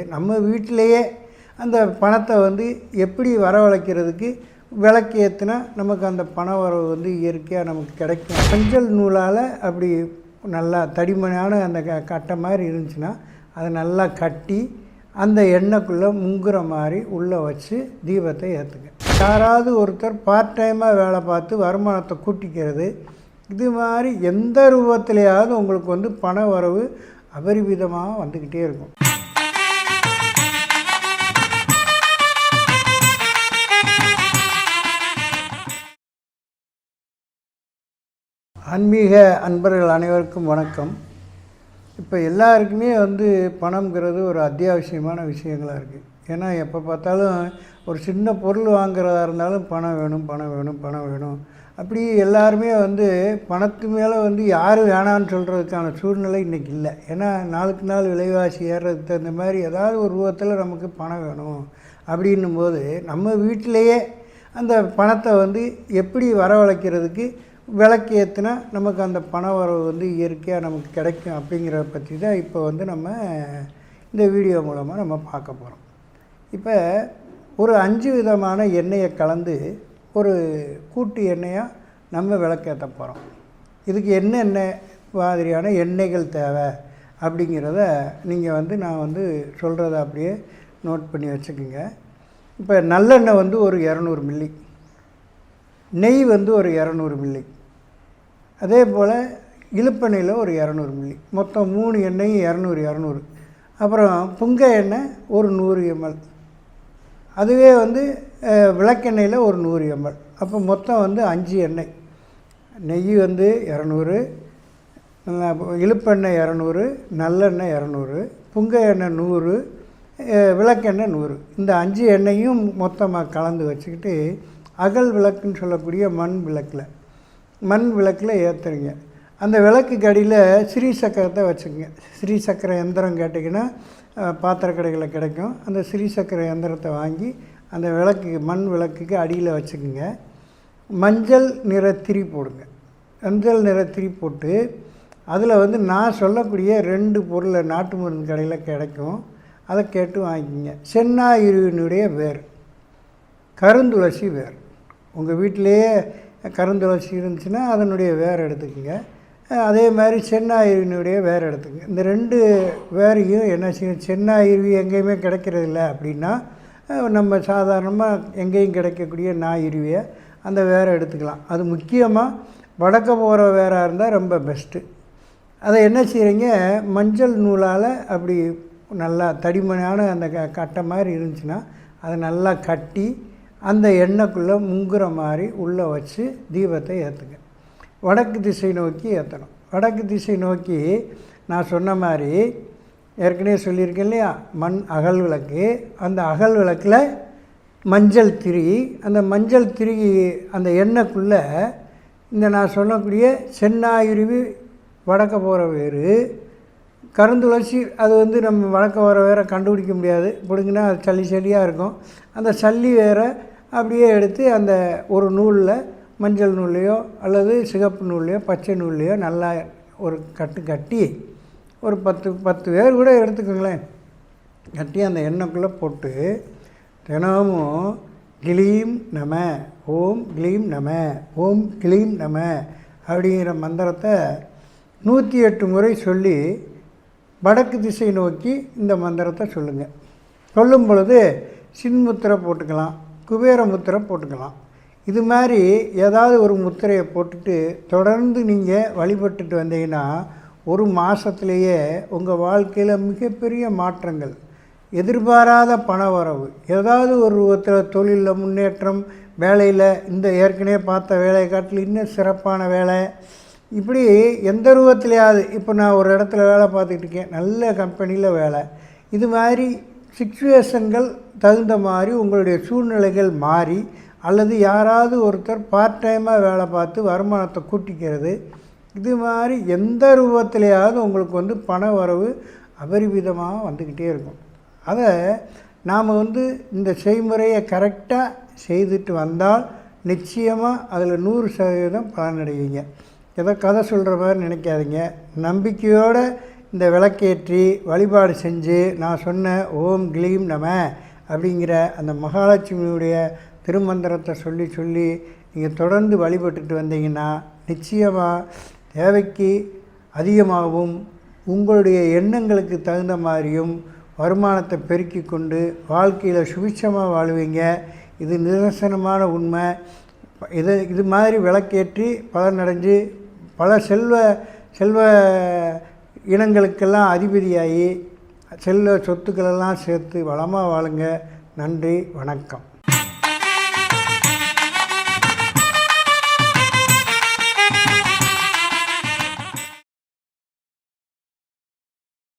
நம்ம வீட்டிலையே அந்த பணத்தை வந்து எப்படி வரவழைக்கிறதுக்கு விளக்கு ஏற்றுனா நமக்கு அந்த பண வரவு வந்து இயற்கையாக நமக்கு கிடைக்கும். மஞ்சள் நூலால் அப்படி நல்லா தடிமனான அந்த க கட்டை மாதிரி இருந்துச்சுன்னா அதை நல்லா கட்டி அந்த எண்ணெய்க்குள்ளே முங்குற மாதிரி உள்ளே வச்சு தீபத்தை ஏற்றுங்க யாராவது ஒருத்தர் பார்ட் டைமாக வேலை பார்த்து வருமானத்தை கூட்டிக்கிறது இது மாதிரி எந்த ரூபத்திலேயாவது உங்களுக்கு வந்து பண வரவு அபரிவிதமாக வந்துக்கிட்டே இருக்கும். ஆன்மீக அன்பர்கள் அனைவருக்கும் வணக்கம். இப்போ எல்லாருக்குமே வந்து பணம்ங்கிறது ஒரு அத்தியாவசியமான விஷயங்களாக இருக்குது ஏன்னா எப்போ பார்த்தாலும் ஒரு சின்ன பொருள் வாங்குறதா இருந்தாலும் பணம் வேணும் பணம் வேணும் பணம் வேணும். அப்படி எல்லாருமே வந்து பணத்து மேலே வந்து யார் வேணான்னு சொல்கிறதுக்கான சூழ்நிலை இன்றைக்கி இல்லை. ஏன்னா நாளுக்கு நாள் விலைவாசி ஏறுறதுக்கு தகுந்த மாதிரி ஏதாவது ஒரு ரூபத்தில் நமக்கு பணம் வேணும். அப்படின்னும் போது நம்ம வீட்டிலையே அந்த பணத்தை வந்து எப்படி வரவழைக்கிறதுக்கு விளக்கு ஏற்றினா நமக்கு அந்த பண வரவு வந்து இயற்கையாக நமக்கு கிடைக்கும் அப்படிங்கிறத பற்றி தான் இப்போ வந்து நம்ம இந்த வீடியோ மூலமாக நம்ம பார்க்க போகிறோம் இப்போ ஒரு அஞ்சு விதமான எண்ணெயை கலந்து ஒரு கூட்டு எண்ணெயாக நம்ம விளக்கேற்ற போகிறோம் இதுக்கு என்னென்ன மாதிரியான எண்ணெய்கள் தேவை அப்படிங்கிறத நீங்கள் வந்து நான் வந்து சொல்கிறத அப்படியே நோட் பண்ணி வச்சுக்கோங்க. இப்போ நல்லெண்ணெய் வந்து ஒரு இரநூறு மில்லி நெய் வந்து ஒரு இரநூறு மில்லி. அதே போல் இழுப்பெண்ணெயில் ஒரு இரநூறு மில்லி. மொத்தம் மூணு எண்ணெயும் இரநூறு இரநூறு. அப்புறம் புங்க எண்ணெய் ஒரு நூறு எம்எல். அதுவே வந்து விளக்கெண்ணெயில் ஒரு நூறு எம்எல். அப்போ மொத்தம் வந்து அஞ்சு எண்ணெய். நெய் வந்து இரநூறு இழுப்பெண்ணெய் இரநூறு நல்லெண்ணெய் இரநூறு புங்க எண்ணெய் நூறு விளக்கெண்ணெய் நூறு. இந்த அஞ்சு எண்ணெயும் மொத்தமாக கலந்து வச்சுக்கிட்டு அகல் விளக்குன்னு சொல்லக்கூடிய மண் விளக்கில். மண் விளக்கில் ஏற்றுறீங்க அந்த விளக்குக்கு அடியில் ஸ்ரீ சக்கரத்தை வச்சுக்கோங்க. ஸ்ரீ சக்கர எந்திரம் கேட்டிங்கன்னா பாத்திர கடைகளில் கிடைக்கும். அந்த ஸ்ரீ சக்கர எந்திரத்தை வாங்கி அந்த விளக்கு மண் விளக்குக்கு அடியில் வச்சுக்கோங்க. மஞ்சள் நிற திரி போடுங்க. மஞ்சள் நிற திரி போட்டு அதில் வந்து நான் சொல்லக்கூடிய ரெண்டு பொருளை நாட்டு மருந்து கடையில் கிடைக்கும். அதை கேட்டு வாங்கிக்கிங்க. சென்னாயிருவினுடைய வேர். கருந்துளசி வேர். உங்கள் வீட்டிலேயே கருந்துளசி இருந்துச்சுன்னா அதனுடைய வேறு எடுத்துக்கோங்க. அதே மாதிரி சென்னாயிருவினுடைய வேறு எடுத்துக்கங்க. இந்த ரெண்டு வேரையும் என்ன செய்யும்? சென்னாயிருவி எங்கேயுமே கிடைக்கிறதில்ல அப்படின்னா நம்ம சாதாரணமாக எங்கேயும் கிடைக்கக்கூடிய நாயிருவியை அந்த வேற எடுத்துக்கலாம். அது முக்கியமாக வடக்க போகிற வேராக இருந்தால் ரொம்ப பெஸ்ட்டு அதை என்ன செய்கிறீங்க மஞ்சள் நூலால் அப்படி நல்லா தடிமனான அந்த க கட்டை மாதிரி இருந்துச்சுன்னா அதை நல்லா கட்டி அந்த எண்ணெய்க்குள்ளே முங்குற மாதிரி உள்ளே வச்சு தீபத்தை ஏற்றுங்க வடக்கு திசை நோக்கி ஏற்றணும் வடக்கு திசை நோக்கி நான் சொன்ன மாதிரி ஏற்கனவே சொல்லியிருக்கேன் இல்லையா? மண் அகல் விளக்கு. அந்த அகல் விளக்கில் மஞ்சள் திரி. அந்த மஞ்சள் திரி அந்த எண்ணெய்க்குள்ளே இந்த நான் சொல்லக்கூடிய சென்னாயுருவி வடக்க போகிற வேறு. கருந்துளசி அது வந்து நம்ம வடக்க வர வேற கண்டுபிடிக்க முடியாது. பிடுங்கினா அது சளி சளியாக இருக்கும். அந்த சல்லி வேற அப்படியே எடுத்து அந்த ஒரு நூலில் மஞ்சள் நூல்லையோ அல்லது சிகப்பு நூல்லையோ பச்சை நூல்லையோ நல்லா ஒரு கட்டு கட்டி ஒரு பத்து பத்து பேர் கூட எடுத்துக்கோங்களேன். கட்டி அந்த எண்ணெய்க்குள்ளே போட்டு தினமும் கிளீம் நம ஓம் கிளீம் நம ஓம் கிளீம் நம அப்படிங்கிற மந்திரத்தை நூற்றி எட்டு முறை சொல்லி வடக்கு திசை நோக்கி இந்த மந்திரத்தை சொல்லுங்கள் சொல்லும் பொழுது சின்முத்திரை போட்டுக்கலாம். குபேர முத்திரை போட்டுக்கலாம். இது மாதிரி ஏதாவது ஒரு முத்திரையை போட்டுட்டு தொடர்ந்து நீங்கள் வழிபட்டுட்டு வந்தீங்கன்னா ஒரு மாதத்துலேயே உங்கள் வாழ்க்கையில் மிகப்பெரிய மாற்றங்கள். எதிர்பாராத பண வரவு. ஏதாவது ஒரு ரூபத்தில் தொழிலில் முன்னேற்றம் வேலையில் இந்த ஏற்கனவே பார்த்த வேலையை காட்டில் இன்னும் சிறப்பான வேலை. இப்படி எந்த ரூபத்திலையாவது இப்போ நான் ஒரு இடத்துல வேலை பார்த்துக்கிட்டு இருக்கேன் நல்ல கம்பெனியில் வேலை. இது மாதிரி சுச்சுவேஷன்கள் தகுந்த மாதிரி உங்களுடைய சூழ்நிலைகள் மாறி அல்லது யாராவது ஒருத்தர் பார்ட் டைமாக வேலை பார்த்து வருமானத்தை கூட்டிக்கிறது இது மாதிரி எந்த ரூபத்திலையாவது உங்களுக்கு வந்து பண வரவு அபரிவிதமாக வந்துக்கிட்டே இருக்கும். அதை நாம் வந்து இந்த செய்முறையை கரெக்டாக செய்துட்டு வந்தால் நிச்சயமாக அதில் நூறு சதவீதம் பலனடைவீங்க. ஏதோ கதை சொல்கிற மாதிரி நினைக்காதீங்க. நம்பிக்கையோடு இந்த விளக்கேற்றி வழிபாடு செஞ்சு நான் சொன்ன ஓம் கிளீம் நம அப்படிங்கிற அந்த மகாலட்சுமியுடைய திருமந்திரத்தை சொல்லி சொல்லி நீங்கள் தொடர்ந்து வழிபட்டுட்டு வந்தீங்கன்னா நிச்சயமாக தேவைக்கு அதிகமாகவும் உங்களுடைய எண்ணங்களுக்கு தகுந்த மாதிரியும் வருமானத்தை பெருக்கி கொண்டு வாழ்க்கையில் சுபிட்சமாக வாழ்வீங்க. இது நிதர்சனமான உண்மை. இது இது மாதிரி விளக்கேற்றி பலனடைஞ்சு பல செல்வ செல்வ இனங்களுக்கெல்லாம் அதிபதியாகி செல்ல சொத்துக்களெல்லாம் சேர்த்து வளமாக வாழுங்க. நன்றி வணக்கம்.